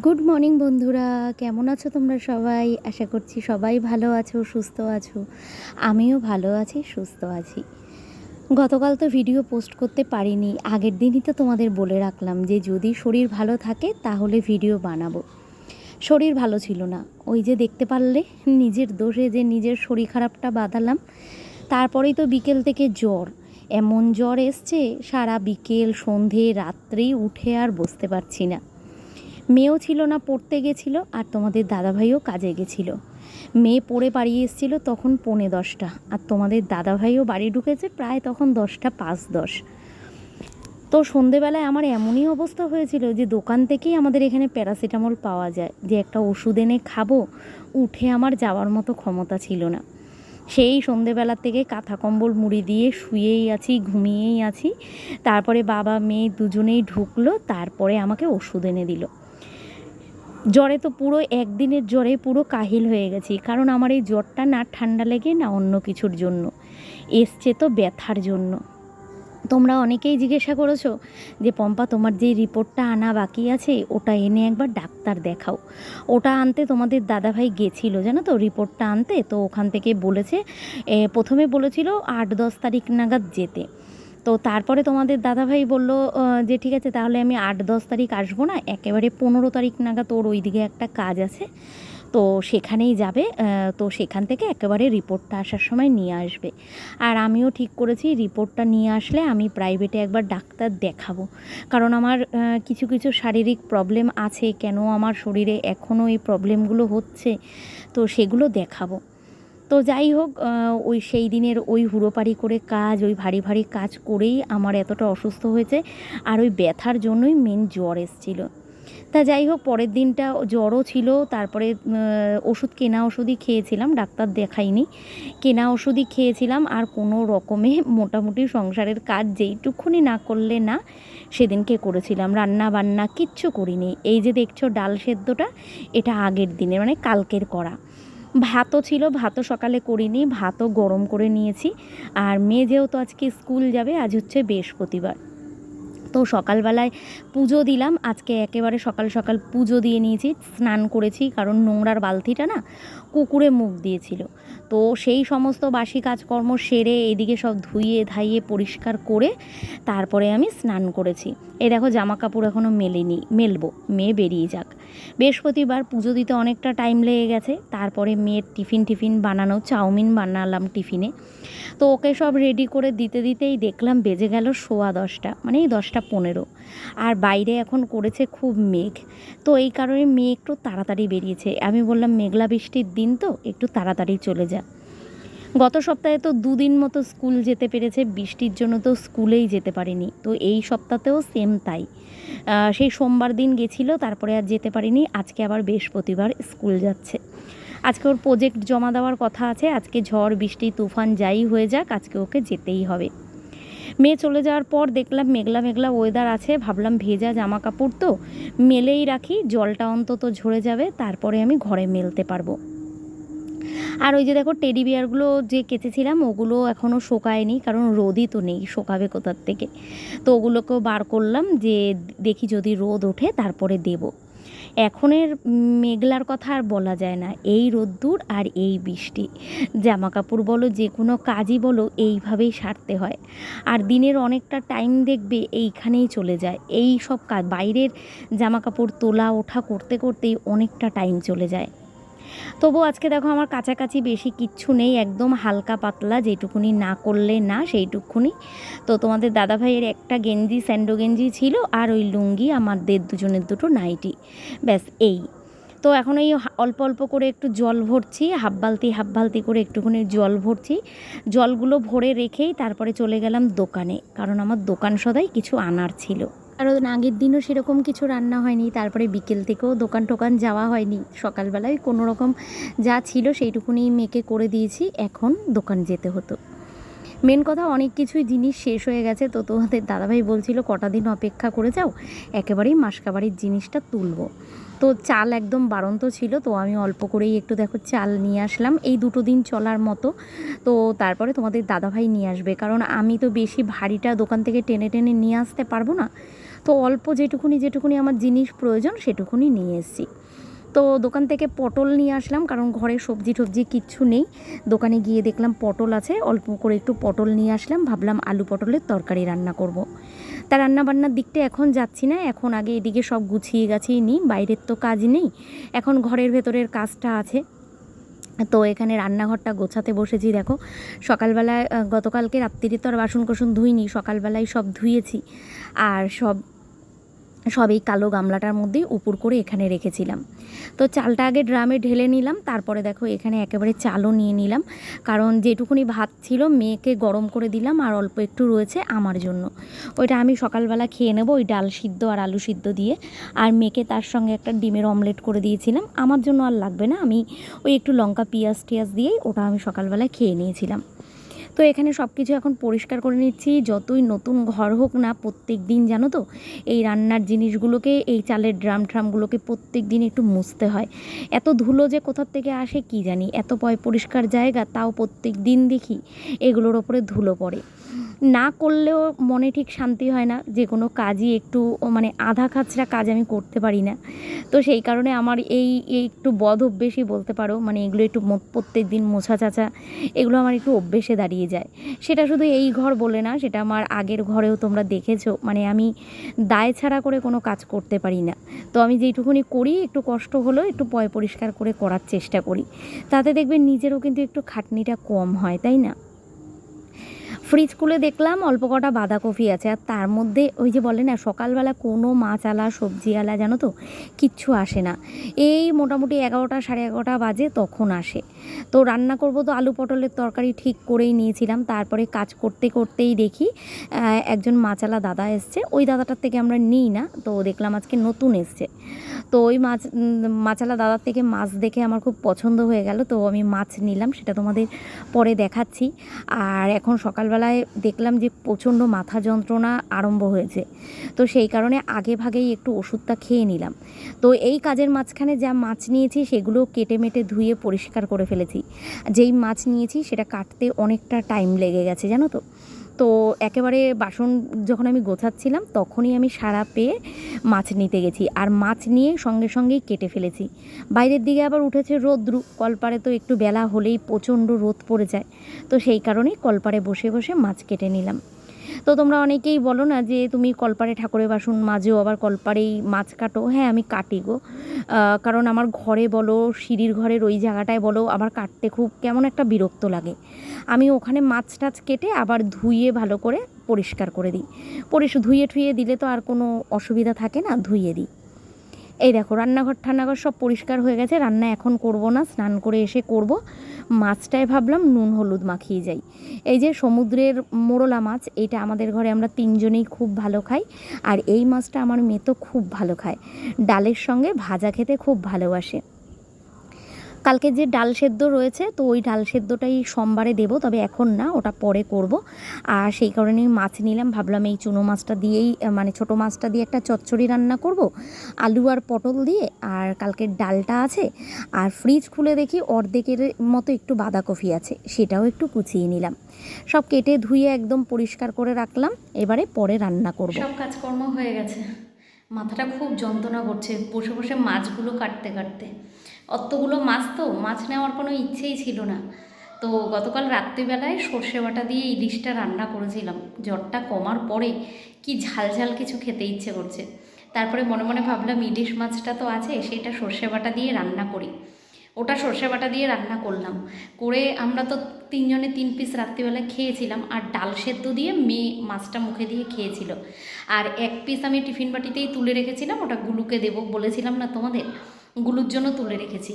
Good morning বন্ধুরা। কেমন আছো তোমরা সবাই? আশা করছি সবাই ভালো আছো, সুস্থ আছো। আমিও ভালো আছি, সুস্থ আছি। গতকাল তো ভিডিও পোস্ট করতে পারিনি। আগের দিনই তো তোমাদের বলে রাখলাম যে, যদি শরীর ভালো থাকে, তাহলে ভিডিও বানাবো। শরীর ভালো ছিল না। ওই যে দেখতে পারলে, নিজের দোষে যে নিজের শরীর খারাপটা বাঁধালাম, তারপরেই তো বিকেল থেকে জ্বর। এমন জ্বর এসছে, সারা বিকেল, সন্ধে রাত্রেই উঠে আর বসতে পারছি না। মেয়েও ছিল না, পড়তে গেছিল আর তোমাদের দাদাভাইও কাজে গেছিল। মেয়ে পড়ে বাড়ি এসেছিল তখন পৌনে দশটা আর তোমাদের দাদাভাইও বাড়ি ঢুকেছে প্রায় তখন দশটা পাঁচ দশ। তো সন্ধেবেলায় আমার এমনই অবস্থা হয়েছিল যে দোকান থেকেই আমাদের এখানে প্যারাসিটামল পাওয়া যায়, যে একটা ওষুধ এনে খাব, উঠে আমার যাওয়ার মতো ক্ষমতা ছিল না। সেই সন্ধেবেলার থেকে কাঁথা কম্বল মুড়ি দিয়ে শুয়েই আছি, ঘুমিয়েই আছি। তারপরে বাবা, মেয়ে দুজনেই ঢুকলো, তারপরে আমাকে ওষুধ এনে দিল। জ্বরে তো পুরো একদিনের জ্বরে পুরো কাহিল হয়ে গেছি। কারণ আমার এই জ্বরটা না ঠান্ডা লেগে, না অন্য কিছুর জন্য। এসছে তো ব্যথার জন্য। তোমরা অনেকেই জিজ্ঞাসা করেছ যে, পম্পা, তোমার যে রিপোর্টটা আনা বাকি আছে, ওটা এনে একবার ডাক্তার দেখাও। ওটা আনতে তোমাদের দাদাভাই গেছিল, জানো তো? রিপোর্টটা আনতে, তো ওখান থেকে বলেছে প্রথমে বলেছিল আট দশ তারিখ নাগাদ যেতে। তো তারপরে তোমাদের দাদাভাই বলল যে ঠিক আছে, তাহলে আমি আট দশ তারিখ আসব না, একেবারে পনেরো তারিখ নাগাদ ওর ওইদিকে একটা কাজ আছে। তো সেখানেই যাবে তো সেখান থেকে একেবারে রিপোর্টটা আসার সময় নিয়ে আসবে। আর আমিও ঠিক করেছি, রিপোর্টটা নিয়ে আসলে আমি প্রাইভেটে একবার ডাক্তার দেখাবো। কারণ আমার কিছু কিছু শারীরিক প্রবলেম আছে, কেন আমার শরীরে এখনও এই প্রবলেমগুলো হচ্ছে, তো সেগুলো দেখাবো। তো যাই হোক ওই সেই দিনের ওই হুড়োপাড়ি করে কাজ, ওই ভারী ভারী কাজ করেই আমার এতটা অসুস্থ হয়েছে আর ওই ব্যথার জন্যই মেন জ্বর এসেছিল। তা যাই হোক, পরের দিনটা জ্বরও ছিল, তারপরে ওষুধ, কেনা ওষুধই খেয়েছিলাম, ডাক্তার দেখাইনি কেনা ওষুধই খেয়েছিলাম, আর কোনো রকমে মোটামুটি সংসারের কাজ যেইটুকুনি না করলে না, সেদিনকে করেছিলাম। রান্না বান্না কিচ্ছু করিনি। এই যে দেখছ ডাল সেদ্ধটা, এটা আগের দিনের মানে কালকের করা। ভাতও ছিল, ভাতও সকালে করিনি, ভাতও গরম করে নিয়েছি। আর মেয়ে যেহেতু আজকে স্কুল যাবে, আজ হচ্ছে বৃহস্পতিবার। তো সকালবেলায় পুজো দিলাম, আজকে একেবারে সকাল সকাল পুজো দিয়ে নিয়েছি, স্নান করেছি, কারণ নোংরার বালতিটা না কুকুরে মুখ দিয়েছিল। তো সেই সমস্ত বাসি কাজকর্ম সেরে এদিকে সব ধুইয়ে ধাইয়ে পরিষ্কার করে তারপরে আমি স্নান করেছি। এ দেখো জামা কাপড় এখনও মেলেনি, মেলবো, মেয়ে বেরিয়ে যাক। বৃহস্পতিবার পুজো দিতে অনেকটা টাইম লেগে গেছে, তারপরে মেয়ের টিফিন টিফিন বানানো, চাউমিন বানালাম টিফিনে। তো ওকে সব রেডি করে দিতে দিতেই দেখলাম বেজে গেল সোয়া দশটা মানে এই দশটা পনেরো। আর বাইরে এখন করেছে খুব মেঘ। তো এই কারণে মেয়ে একটু তাড়াতাড়ি বেরিয়েছে। আমি বললাম, মেঘলা বৃষ্টির দিন তো, একটু তাড়াতাড়ি চলে যা। গত সপ্তাহে তো দুদিন মতো স্কুল যেতে পেরেছে, বৃষ্টির জন্য তো স্কুলেই যেতে পারিনি। তো এই সপ্তাহতেও সেম তাই। সেই সোমবার দিন গেছিল, তারপরে আর যেতে পারিনি, আজকে আবার বৃহস্পতিবার স্কুল যাচ্ছে। আজকে ওর প্রজেক্ট জমা দেওয়ার কথা আছে, আজকে ঝড়, বৃষ্টি, তুফান যাই হয়ে যাক, আজকে ওকে যেতেই হবে। মেয়ে চলে যাওয়ার পর দেখলাম মেঘলা মেঘলা ওয়েদার আছে, ভাবলাম ভেজা জামা কাপড় তো, মেলেই রাখি, জলটা অন্তত ঝরে যাবে, তারপরে আমি ঘরে মেলতে পারব। আর ওই যে দেখো টেডি বিয়ারগুলো যে কেচেছিলাম, ওগুলো এখনও শোকায়নি, কারণ রোদই তো নেই, শোকাবে কোথার থেকে? তো ওগুলোকেও বার করলাম, যে দেখি যদি রোদ ওঠে তারপরে দেব। এখনের মেঘলার কথা আর বলা যায় না, এই রোদ্দুর আর এই বৃষ্টি। জামা কাপড় বলো, যে কোনো কাজই বলো, এইভাবেই সারতে হয়। আর দিনের অনেকটা টাইম দেখবে, এইখানেই চলে যায়। এই সব কাজ, বাইরের জামা কাপড় তোলা, ওঠা করতে করতেই অনেকটা টাইম চলে যায়। তবু আজকে দেখো আমার কাছাকাছি বেশি কিচ্ছু নেই, একদম হালকা পাতলা, যেটুকুনি না করলে না সেইটুকুনি। তো তোমাদের দাদাভাইয়ের একটা গেঞ্জি, স্যান্ডো গেঞ্জি ছিল আর ওই লুঙ্গি আমাদের দুজনের দুটো নাইটি। ব্যাস, এই। তো এখন এই অল্প অল্প করে একটু জল ভরছি হাফ বালতি হাফ বালতি করে একটুখানি জল ভরছি। জলগুলো ভরে রেখেই তারপরে চলে গেলাম দোকানে, কারণ আমার দোকান সদাই কিছু আনার ছিল। কারণ আগের দিনও সেরকম কিছু রান্না হয়নি, তারপরে বিকেল থেকেও দোকান টোকান যাওয়া হয়নি। সকালবেলায় কোনো রকম যা ছিল সেইটুকুনি মেয়েকে করে দিয়েছি, এখন দোকান যেতে হতো। মেন কথা অনেক কিছুই জিনিস শেষ হয়ে গেছে, তো তোমাদের দাদাভাই বলছিল, কটা দিন অপেক্ষা করে যাও, একেবারেই মাসকাবাড়ির জিনিসটা তুলবো। তো চাল একদম বাড়ন্ত ছিল, তো আমি অল্প করেই একটু দেখো চাল নিয়ে আসলাম। এই দুটো দিন চলার মতো, তো তারপরে তোমাদের দাদাভাই নিয়ে আসবে। কারণ আমি তো বেশি ভারীটা দোকান থেকে টেনে টেনে নিয়ে আসতে পারব না তো অল্প যেটুকুনি যেটুকুনি আমার জিনিস প্রয়োজন সেটুকুনি নিয়ে এসেছি। তো দোকান থেকে পটল নিয়ে আসলাম, কারণ ঘরে সবজি টবজি কিচ্ছু নেই। দোকানে গিয়ে দেখলাম পটল আছে, অল্প করে একটু পটল নিয়ে আসলাম, ভাবলাম আলু পটলের তরকারি রান্না করব। তা রান্না বান্নার দিকটা এখন যাচ্ছি না, এখন আগে এদিকে সব গুছিয়ে গাছিয়ে নিই, বাইরের তো কাজ নেই। এখন ঘরের ভেতরের কাজটা আছে। তো এখানে রান্নাঘরটা গোছাতে বসেছি, দেখো। সকালবেলায় গতকালকে রাত্রিরে তো আর বাসন কোসন ধুইনি, সকালবেলায় সব ধুয়েছি। আর সব সব এই কালো গামলাটার মধ্যেই উপুর করে এখানে রেখেছিলাম। তো চালটা আগে ড্রামে ঢেলে নিলাম, তারপরে দেখো এখানে একেবারে চালও নিয়ে নিলাম। কারণ যেটুকুনি ভাত ছিল মেয়েকে গরম করে দিলাম আর অল্প একটু রয়েছে আমার জন্য। ওইটা আমি সকালবেলা খেয়ে নেব ওই ডাল সিদ্ধ আর আলু সিদ্ধ দিয়ে। আর মেয়েকে তার সঙ্গে একটা ডিমের অমলেট করে দিয়েছিলাম। আমার জন্য আর লাগবে না, আমি ওই একটু লঙ্কা, পেঁয়াজ, টিয়াজ দিয়েই ওটা আমি সকালবেলায় খেয়ে নিয়েছিলাম। তো এখানে সব কিছু এখন পরিষ্কার করে নিচ্ছি। যতই নতুন ঘর হোক না প্রত্যেক দিন জানো তো, এই রান্নার জিনিসগুলোকে, এই চালের ড্রাম ট্রামগুলোকে প্রত্যেক দিন একটু মুছতে হয়। এত ধুলো যে কোথার থেকে আসে, কি জানি? এত পয় পরিষ্কার জায়গা, তাও প্রত্যেক দিন দেখি, এগুলোর ওপরে ধুলো পড়ে। না করলেও মনে ঠিক শান্তি হয় না, যে কোনো কাজই একটু মানে আধা খাচরা কাজ আমি করতে পারি না। তো সেই কারণে আমার এই একটু বদ অভ্যেসই বলতে পারো মানে এগুলো একটু প্রত্যেক দিন মোছা চাচা, এগুলো আমার একটু অভ্যেসে দাঁড়িয়ে যায়। সেটা শুধু এই ঘর বলে না, সেটা আমার আগের ঘরেও তোমরা দেখেছ মানে আমি দায় ছাড়া করে কোনো কাজ করতে পারি না। তো আমি যেইটুকুনি করি, একটু কষ্ট হলেও একটু পয় পরিষ্কার করে করার চেষ্টা করি। তাতে দেখবে নিজেরও কিন্তু একটু খাটনিটা কম হয়, তাই না? ফ্রিজ খুলে দেখলাম অল্প কটা বাঁধাকপি আছে, আর তার মধ্যে ওই যে বলে না, সকালবেলা কোনো মাছ আলা, সবজি আলা জানো তো, কিচ্ছু আসে না। এই মোটামুটি এগারোটা সাড়ে এগারোটা বাজে তখন আসে। তো রান্না করব তো আলু পটলের তরকারি ঠিক করেই নিয়েছিলাম, তারপরে কাজ করতে করতেই দেখি একজন মাছালা দাদা এসছে। ওই দাদাটার থেকে আমরা নিই না, তো দেখলাম আজকে নতুন এসছে। তো ওই মাছ মাছালা দাদার থেকে মাছ দেখে আমার খুব পছন্দ হয়ে গেল, তো আমি মাছ নিলাম, সেটা তোমাদের পরে দেখাচ্ছি। আর এখন সকালবেলায় দেখলাম যে প্রচণ্ড মাথা যন্ত্রণা আরম্ভ হয়েছে। তো সেই কারণে আগে ভাগেই একটু ওষুধটা খেয়ে নিলাম। তো এই কাজের মাঝখানে যা মাছ নিয়েছি সেগুলো কেটে মেটে ধুয়ে পরিষ্কার করে ফেলেছি। যেই মাছ নিয়েছি সেটা কাটতে অনেকটা টাইম লেগে গেছে, জানো তো? তো একেবারে বাসন যখন আমি গোছাচ্ছিলাম, তখনই আমি সারা পেয়ে মাছ নিতে গেছি। আর মাছ নিয়ে সঙ্গে সঙ্গেই কেটে ফেলেছি। বাইরের দিকে আবার উঠেছে রোদ্রু। কলপারে তো একটু বেলা হলেই প্রচণ্ড রোদ পড়ে যায়। তো সেই কারণেই কলপারে বসে বসে মাছ কেটে নিলাম। তো তোমরা অনেকেই বলো না যে তুমি কলপারে ঠাকুরে বাসুন মাঝেও আবার কলপারেই মাছ কাটো। হ্যাঁ আমি কাটি গো। কারণ আমার ঘরে বলো, সিঁড়ির ঘরের ওই জায়গাটায় বলো আবার কাটতে খুব কেমন একটা বিরক্ত লাগে। আমি ওখানে মাছ টাছ কেটে আবার ধুইয়ে ভালো করে পরিষ্কার করে দিই। পরিষ ধুয়ে ঠুয়ে দিলে তো আর কোনো অসুবিধা থাকে না, ধুইয়ে দিই। এই দেখো, রান্নাঘর ঠান্নাঘর সব পরিষ্কার হয়ে গেছে। রান্না এখন করব না, স্নান করে এসে করব। মাছটায় ভাবলাম নুন হলুদ মাখিয়ে যাই। এই যে সমুদ্রের মোরলা মাছ, এটা আমাদের ঘরে আমরা তিনজনেই খুব ভালো খাই। আর এই মাছটা আমার মেয়ে তো খুব ভালো খায়। ডালের সঙ্গে ভাজা খেতে খুব ভালোবাসে। কালকে যে ডাল সেদ্ধ রয়েছে, তো ওই ডাল সেদ্ধটাই সোমবারে দেবো, তবে এখন না, ওটা পরে করব। আর সেই কারণেই মাছ নিলাম, ভাবলাম এই চুনো মাছটা দিয়েই মানে ছোটো মাছটা দিয়ে একটা চচ্চড়ি রান্না করব, আলু আর পটল দিয়ে, আর কালকের ডালটা আছে। আর ফ্রিজ খুলে দেখি অর্ধেকের মতো একটু বাঁধাকপি আছে, সেটাও একটু কুচিয়ে নিলাম। সব কেটে ধুয়ে একদম পরিষ্কার করে রাখলাম, এবারে পরে রান্না করব। সব কাজকর্ম হয়ে গেছে। মাথাটা খুব যন্ত্রণা করছে, বসে বসে মাছগুলো কাটতে কাটতে। অতগুলো মাছ তো, মাছ নেওয়ার কোনো ইচ্ছেই ছিল না। তো গতকাল রাত্রিবেলায় সর্ষে বাটা দিয়ে ইলিশটা রান্না করেছিলাম। জ্বরটা কমার পরে কি ঝালঝাল ঝাল কিছু খেতে ইচ্ছে করছে। তারপরে মনে মনে ভাবলাম, ইলিশ মাছটা তো আছে, সেটা সর্ষে বাটা দিয়ে রান্না করি। ওটা সর্ষে বাটা দিয়ে রান্না করলাম। করে আমরা তো তিনজনে তিন পিস রাত্রিবেলা খেয়েছিলাম আর ডাল সেদ্ধ দিয়ে মেয়ে মাছটা মুখে দিয়ে খেয়েছিল। আর এক পিস আমি টিফিন বাটিতেই তুলে রেখেছিলাম, ওটা গুলুকে দেবো বলেছিলাম না তোমাদের? গুলুর জন্য তুলে রেখেছি।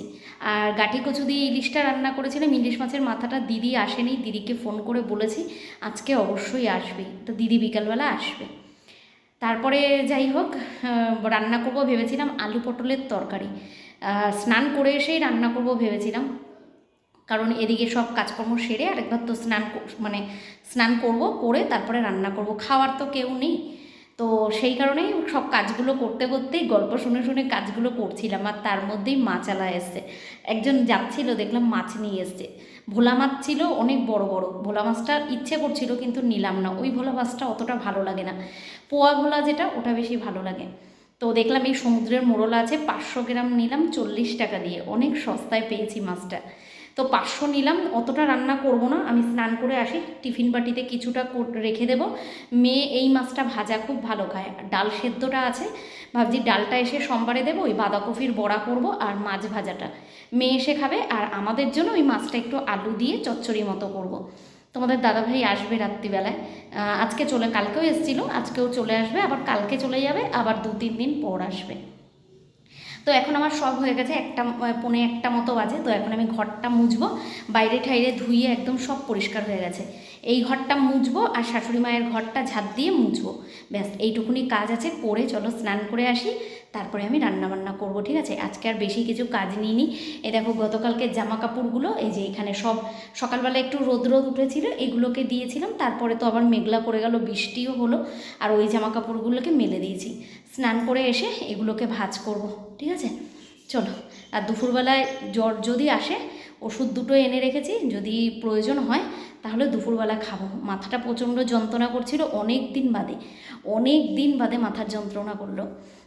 আর গাঠি কচু দিয়ে ইলিশটা রান্না করেছিলাম, ইলিশ মাছের মাথাটা দিদি আসেনি, দিদিকে ফোন করে বলেছি, আজকে অবশ্যই আসবে। তো দিদি বিকালবেলা আসবে। তারপরে যাই হোক রান্না করব ভেবেছিলাম আলু পটলের তরকারি। স্নান করে এসেই রান্না করব ভেবেছিলাম। কারণ এদিকে সব কাজকর্ম সেরে আরেকবার তো স্নান মানে স্নান করব, করে তারপরে রান্না করব। খাওয়ার তো কেউ নেই। তো সেই কারণেই সব কাজগুলো করতে করতেই গল্প শুনে শুনে কাজগুলো করছিলাম আর তার মধ্যেই মাছ আলা এসছে। একজন যাচ্ছিল, দেখলাম মাছ নিয়ে এসছে। ভোলা মাছ ছিল অনেক বড় বড়। ভোলা মাছটা ইচ্ছে করছিল কিন্তু নিলাম না। ওই ভোলা মাছটা অতটা ভালো লাগে না। পোয়া ভোলা যেটা, ওটা বেশি ভালো লাগে। তো দেখলাম এই সমুদ্রের মোড়লা আছে, পাঁচশো গ্রাম নিলাম, চল্লিশ টাকা দিয়ে। অনেক সস্তায় পেয়েছি মাছটা। তো পাঁচশো নিলাম, অতটা রান্না করব না, আমি স্নান করে আসি, টিফিন বাটিতে কিছুটা রেখে দেব। মেয়ে এই মাছটা ভাজা খুব ভালো খায়। ডাল সেদ্ধটা আছে, ভাবছি ডালটা এসে সোমবারে দেবো, ওই বাঁধাকপির বড়া করব আর মাছ ভাজাটা। মেয়ে এসে খাবে আর আমাদের জন্য ওই মাছটা একটু আলু দিয়ে চচ্চড়ি মতো করব। তোমাদের দাদাভাই আসবে রাত্রিবেলায়। আজকে চলে, কালকেও এসেছিল, আজকেও চলে আসবে, আবার কালকে চলে যাবে, আবার দু তিন দিন পর আসবে। তো এখন আমার সব হয়ে গেছে, একটা পৌনে একটা মতো বাজে, তো এখন আমি ঘরটা মুছবো, বাইরে ঠাইরে ধুয়ে একদম সব পরিষ্কার হয়ে গেছে। এই ঘরটা মুছবো আর শাশুড়ি মায়ের ঘরটা ঝাঁট দিয়ে মুছবো। ব্যাস, এইটুকুনি কাজ আছে করে চলো, স্নান করে আসি তারপরে আমি রান্না বান্না করব, ঠিক আছে? আজকে আর বেশি কিছু কাজ নিইনি। এ দেখো, গতকালকে জামা কাপড়গুলো এই যে এখানে সব সকালবেলা একটু রোদ রোদ উঠেছিল, এগুলোকে দিয়েছিলাম। তারপরে তো আবার মেঘলা করে গেল, বৃষ্টিও হলো, আর ওই জামা কাপড়গুলোকে মেলে দিয়েছি। স্নান করে এসে এগুলোকে ভাজ করব, ঠিক আছে? চলো, আর দুপুরবেলায় জ্বর যদি আসে, ওষুধ দুটো এনে রেখেছি, যদি প্রয়োজন হয় তাহলে দুপুরবেলা খাব। মাথাটা প্রচণ্ড যন্ত্রণা করছিল অনেক দিন বাদে। অনেক দিন বাদে মাথার যন্ত্রণা করল।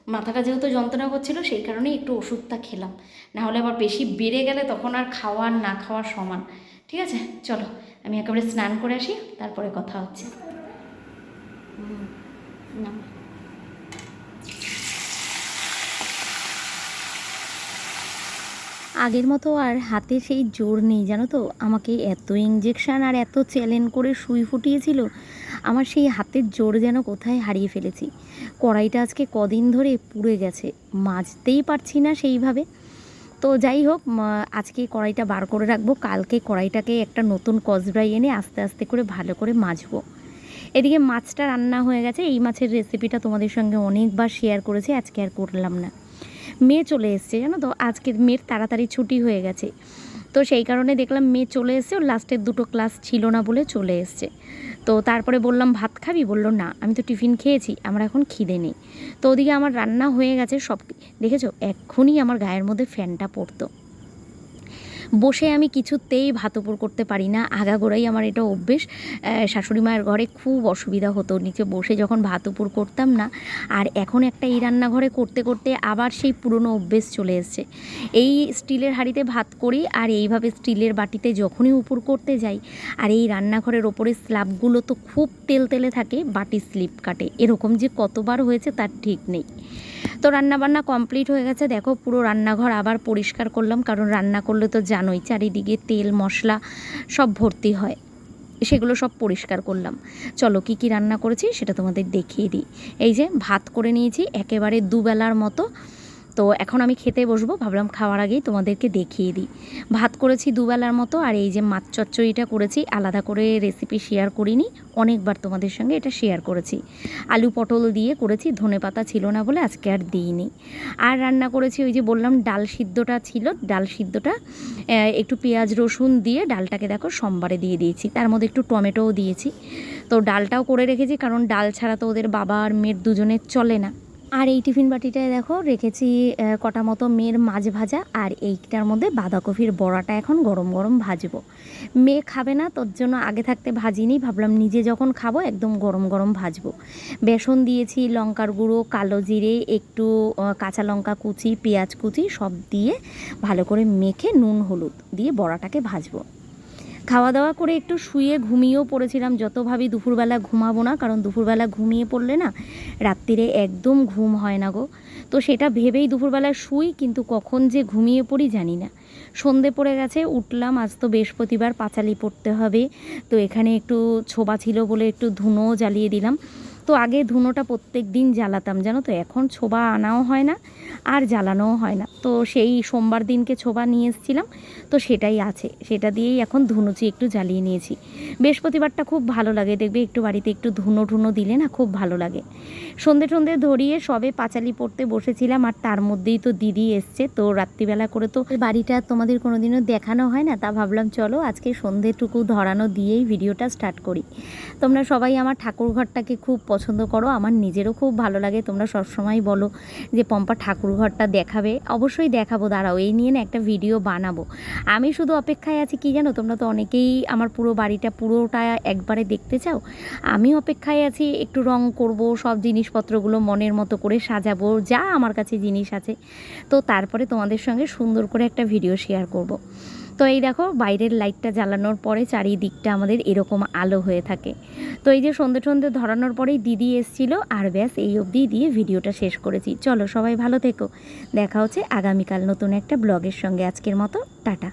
মাথাটা যেহেতু যন্ত্রণা করছিল সেই কারণে একটু ওষুধটা খেলাম। নাহলে আবার বেশি বেড়ে গেলে তখন আর খাওয়া না খাওয়ার সমান। ঠিক আছে? চলো আমি একেবারে স্নান করে আসি তারপরে কথা হচ্ছে। হুম, আগের মতো আর হাতে সেই জোর নেই, জানো তো? আমাকে এত ইঞ্জেকশান আর এত চ্যালেঞ্জ করে সুই ফুটিয়েছিল, আমার সেই হাতের জোর যেন কোথায় হারিয়ে ফেলেছি। কড়াইটা আজকে কদিন ধরে পুড়ে গেছে, মাজতেই পারছি না সেইভাবে। তো যাই হোক আজকে কড়াইটা বার করে রাখব, কালকে কড়াইটাকে একটা নতুন কসব্রাই এনে আস্তে আস্তে করে ভালো করে মাজবো। এদিকে মাছটা রান্না হয়ে গেছে, এই মাছের রেসিপিটা তোমাদের সঙ্গে অনেকবার শেয়ার করেছি, আজকে আর করলাম না। মেয়ে চলে এসছে, জানো তো? আজকে মেয়ের তাড়াতাড়ি ছুটি হয়ে গেছে। তো সেই কারণে দেখলাম মেয়ে চলে এসছে, ওর লাস্টের দুটো ক্লাস ছিল না বলে চলে এসছে। তো তারপরে বললাম, ভাত খাবি? বলল, না, আমি তো টিফিন খেয়েছি, আমার এখন খিদে নেই। তো ওদিকে আমার রান্না হয়ে গেছে সব দেখেছ? এক্ষুনি আমার গায়ের মধ্যে ফ্যানটা পড়তো। বসে আমি কিছুতেই ভাত উপর করতে পারি না। আগাগোড়াই আমার এটা অভ্যেস। শাশুড়ি মায়ের ঘরে খুব অসুবিধা হতো। নিচে বসে যখন ভাত উপর করতাম না, আর এখন একটা এই রান্নাঘরে করতে করতে আবার সেই পুরনো অভ্যেস চলে এসছে। এই স্টিলের হাঁড়িতে ভাত করি আর এইভাবে স্টিলের বাটিতে যখনই উপর করতে যাই, আর এই রান্নাঘরের ওপরে স্ল্যাবগুলো তো খুব তেল তেলে থাকে বাটি স্লিপ কাটে। এরকম যে কতবার হয়েছে তার ঠিক নেই। তো রান্নাবান্না কমপ্লিট হয়ে গেছে। দেখো পুরো রান্নাঘর আবার পরিষ্কার করলাম, কারণ রান্না করলে তো জানোই চারিদিকে তেল, মশলা সব ভর্তি হয়। সেগুলো সব পরিষ্কার করলাম। চলো কি কি রান্না করেছি সেটা তোমাদের দেখিয়ে দিই। এই যে ভাত করে নিয়েছি, একেবারে দুবেলার মতো তো এখন আমি খেতে বসবো, ভাবলাম খাওয়ার আগেই তোমাদেরকে দেখিয়ে দিই। ভাত করেছি দুবেলার মতো আর এই যে মাছ চচ্চড়িটা করেছি, আলাদা করে রেসিপি শেয়ার করিনি, অনেকবার তোমাদের সঙ্গে এটা শেয়ার করেছি। আলু পটল দিয়ে করেছি, ধনে পাতা ছিল না বলে আজকে আর দিইনি। আর রান্না করেছি ওই যে বললাম ডাল সিদ্ধটা ছিল, ডাল সিদ্ধটা একটু পেঁয়াজ রসুন দিয়ে ডালটাকে দেখো সোমবারে দিয়ে দিয়েছি, তার মধ্যে একটু টমেটোও দিয়েছি। তো ডালটাও করে রেখেছি, কারণ ডাল ছাড়া তো ওদের বাবা আর মেয়ের দুজনের চলে না। আর এই টিফিন বাটিটায় দেখো রেখেছি কটা মতো মেয়ের মাছ ভাজা আর এইটার মধ্যে বাঁধাকপির বড়াটা এখন গরম গরম ভাজবো। মেয়ে খাবে না, তোর জন্য আগে থাকতে ভাজিনি, ভাবলাম নিজে যখন খাব একদম গরম গরম ভাজবো। বেসন দিয়েছি, লঙ্কার গুঁড়ো, কালো জিরে, একটু কাঁচা লঙ্কা কুচি, পেঁয়াজ কুচি সব দিয়ে ভালো করে মেখে নুন, হলুদ দিয়ে বড়াটাকে ভাজবো। খাওয়া দাওয়া করে একটু শুয়ে ঘুমিয়েও পড়েছিলাম। যত ভাবি দুপুরবেলা ঘুমাবো না, কারণ দুপুরবেলা ঘুমিয়ে পড়লে না রাত্রিরে একদম ঘুম হয় না গো। তো সেটা ভেবেই দুপুরবেলা শুই, কিন্তু কখন যে ঘুমিয়ে পড়ি জানি না। সন্ধে পড়ে গেছে, উঠলাম। আজ তো বৃহস্পতিবার, পাঁচালি পড়তে হবে। তো এখানে একটু ছোবা ছিল বলে একটু ধুনোও জ্বালিয়ে দিলাম। তো আগে ধুনোটা প্রত্যেক দিন জ্বালাতাম, জানো তো? এখন ছোবা আনাও হয় না, আর জ্বালানোও হয় না। তো সেই সোমবার দিনকে ছোবা নিয়ে এসেছিলাম, তো সেটাই আছে। সেটা দিয়েই এখন ধুনুচি একটু জ্বালিয়ে নিয়েছি। বৃহস্পতিবারটা খুব ভালো লাগে, দেখবে একটু বাড়িতে একটু ধুনো ঠুনো দিলে না খুব ভালো লাগে। সন্ধে সন্ধে ধরিয়ে সবে পাঁচালি পড়তে বসেছিলাম, আর তার মধ্যেই তো দিদি এসছে, তো রাত্রিবেলা করে তো বাড়িটা তোমাদের কোনোদিনও দেখানো হয় না, তা ভাবলাম চলো আজকে সন্ধেটুকু ধরানো দিয়েই ভিডিওটা স্টার্ট করি। তোমরা সবাই আমার ঠাকুর ঘরটাকে খুব পছন্দ পছন্দ করো, আমার নিজেরও খুব ভালো লাগে। তোমরা সবসময় বলো যে পম্পা ঠাকুর ঘরটা দেখাবে। অবশ্যই দেখাবো, দাঁড়াও, এই নিয়ে না একটা ভিডিও বানাবো। আমি শুধু অপেক্ষায় আছি, কি জানো, তোমরা তো অনেকেই আমার পুরো বাড়িটা পুরোটা একবারে দেখতে চাও। আমি অপেক্ষায় আছি, একটু রং করব, সব জিনিসপত্রগুলো মনের মতো করে সাজাবো, যা আমার কাছে জিনিস আছে। তো তারপরে তোমাদের সঙ্গে সুন্দর করে একটা ভিডিও শেয়ার করব। তো এই দেখো, বাইরের লাইটটা জ্বালানোর পরে চারিদিকটা আমাদের এরকম আলো হয়ে থাকে। তো এই যে সন্ধে সন্ধে ধরানোর পরেই দিদি এসছিল আর ব্যাস এই অবধি দিয়ে ভিডিওটা শেষ করেছি। চলো সবাই ভালো থেকো। দেখা হচ্ছে আগামীকাল নতুন একটা ব্লগের সঙ্গে। আজকের মতো, টাটা।